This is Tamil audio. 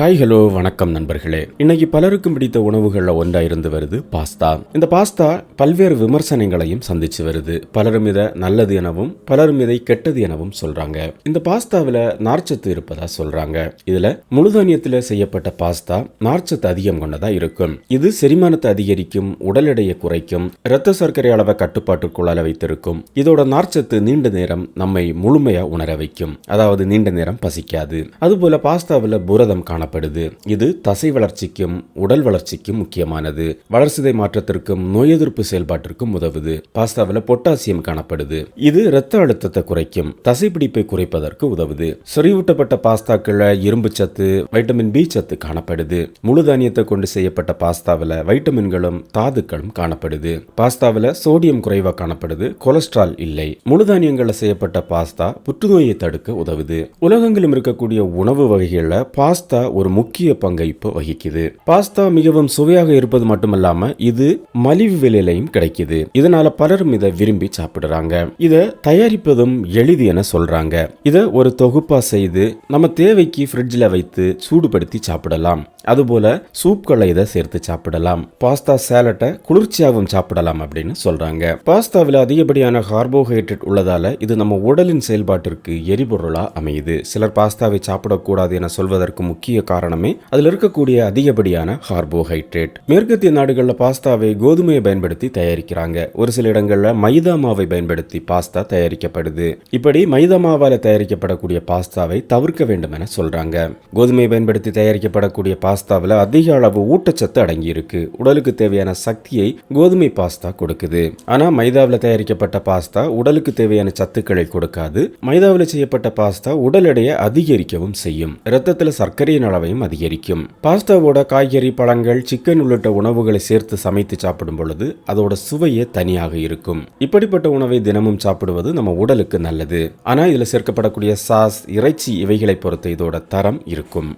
ஹாய் ஹலோ வணக்கம் நண்பர்களே. இன்னைக்கு பலருக்கும் பிடித்த உணவுகளில் ஒன்றா இருந்து வருது பாஸ்தா. இந்த பாஸ்தா பல்வேறு விமர்சனங்களையும் சந்திச்சு வருது. பலரும் இதை நல்லது எனவும் பலரும் இதை கெட்டது எனவும் சொல்றாங்க. இந்த பாஸ்தாவில் நார்ச்சத்து இருப்பதா சொல்றாங்க. இதுல முழுதானியத்தில் செய்யப்பட்ட பாஸ்தா நார்ச்சத்து அதிகம் கொண்டதா இருக்கும். இது செரிமானத்தை அதிகரிக்கும் உடல் எடையை குறைக்கும் இரத்த சர்க்கரை அளவை கட்டுப்பாட்டுக்குள்ளால வைத்திருக்கும். இதோட நார்ச்சத்து நீண்ட நேரம் நம்மை முழுமையா உணர வைக்கும். அதாவது நீண்ட நேரம் பசிக்காது. அதுபோல பாஸ்தாவில் புரதம் காணப்படுது. இது தசை வளர்ச்சிக்கும் உடல் வளர்ச்சிக்கும் முக்கியமானது. வளர்சிதை மாற்றத்திற்கும் நோய் எதிர்ப்பு செயல்பாட்டிற்கும் உதவுது. பாஸ்தாவில் பொட்டாசியம் காணப்படுது. இது இரத்த அழுத்தத்தை குறைக்கும் தசைப்பிடிப்பை குறைப்பதற்கு உதவுது. செறிவூட்டப்பட்ட பாஸ்தாக்கள இரும்பு சத்து வைட்டமின் பி சத்து காணப்படுது. முழு தானியத்தை கொண்டு செய்யப்பட்ட பாஸ்தாவில் வைட்டமின்களும் தாதுக்களும் காணப்படுது. பாஸ்தாவில் சோடியம் குறைவாக காணப்படுது. கொலஸ்ட்ரால் இல்லை. முழு தானியங்களில் செய்யப்பட்ட பாஸ்தா புற்றுநோயை தடுக்க உதவுது. உலகெங்கிலும் இருக்கக்கூடிய உணவு வகைகளில் பாஸ்தா ஒரு முக்கிய பங்கை இப்போ வகிக்குது. பாஸ்தா மிகவும் சுவையாக இருப்பது மட்டுமல்லாம இது மலிவு விலையிலையும் கிடைக்குது. இதனால பலரும் இதை விரும்பி சாப்பிடுறாங்க. இதை தயாரிப்பதும் எளிது என சொல்றாங்க. இதை ஒரு தொகுப்பா செய்து நம்ம தேவைக்கு ஃப்ரிட்ஜில் வைத்து சூடுபடுத்தி சாப்பிடலாம். அதுபோல சூப்களை இதை சேர்த்து சாப்பிடலாம். பாஸ்தா சேலட்டை குளிர்ச்சியாகவும் சாப்பிடலாம் அப்படின்னு சொல்றாங்க. பாஸ்தாவில் அதிகப்படியான கார்போஹைட்ரேட் உள்ளதால இது நம்ம உடலின் செயல்பாட்டிற்கு எரிபொருளா அமையுது. சிலர் பாஸ்தாவை சாப்பிடக்கூடாது என சொல்வதற்கு முக்கிய முக்கிய காரணமே அதில் இருக்கக்கூடிய அதிகப்படியான கார்போஹைட்ரேட் மேற்கத்திய நாடுகளில் பாஸ்தாவை கோதுமையை பயன்படுத்தி தயாரிக்கிறாங்க. ஒரு சில இடங்களில் மைதா மாவை பயன்படுத்தி பாஸ்தா தயாரிக்கப்படுது. இப்படி மைதா மாவால தயாரிக்கப்படக்கூடிய பாஸ்தாவை தவிர்க்க வேண்டும் என சொல்றாங்க. கோதுமையை பயன்படுத்தி தயாரிக்கப்படக்கூடிய பாஸ்தாவில் அதிக அளவு ஊட்டச்சத்து அடங்கியிருக்கு. உடலுக்கு தேவையான சக்தியை கோதுமை பாஸ்தா கொடுக்குது. ஆனால் மைதாவில் தயாரிக்கப்பட்ட பாஸ்தா உடலுக்கு தேவையான சத்துக்களை கொடுக்காது. மைதாவில் செய்யப்பட்ட பாஸ்தா உடல் எடையை அதிகரிக்கவும் செய்யும். இரத்தத்தில் சர்க்கரையின் அளவையும் அதிகரிக்கும். பாஸ்தாவோட காய்கறி பழங்கள் சிக்கன் உள்ளிட்ட உணவுகளை சேர்த்து சமைத்து சாப்பிடும் பொழுது அதோட சுவையே தனியாக இருக்கும். இப்படிப்பட்ட உணவை தினமும் சாப்பிடுவது நம்ம உடலுக்கு நல்லது. ஆனால் இதில் சேர்க்கப்படக்கூடிய சாஸ் இறைச்சி இவைகளை பொறுத்து இதோட தரம் இருக்கும்.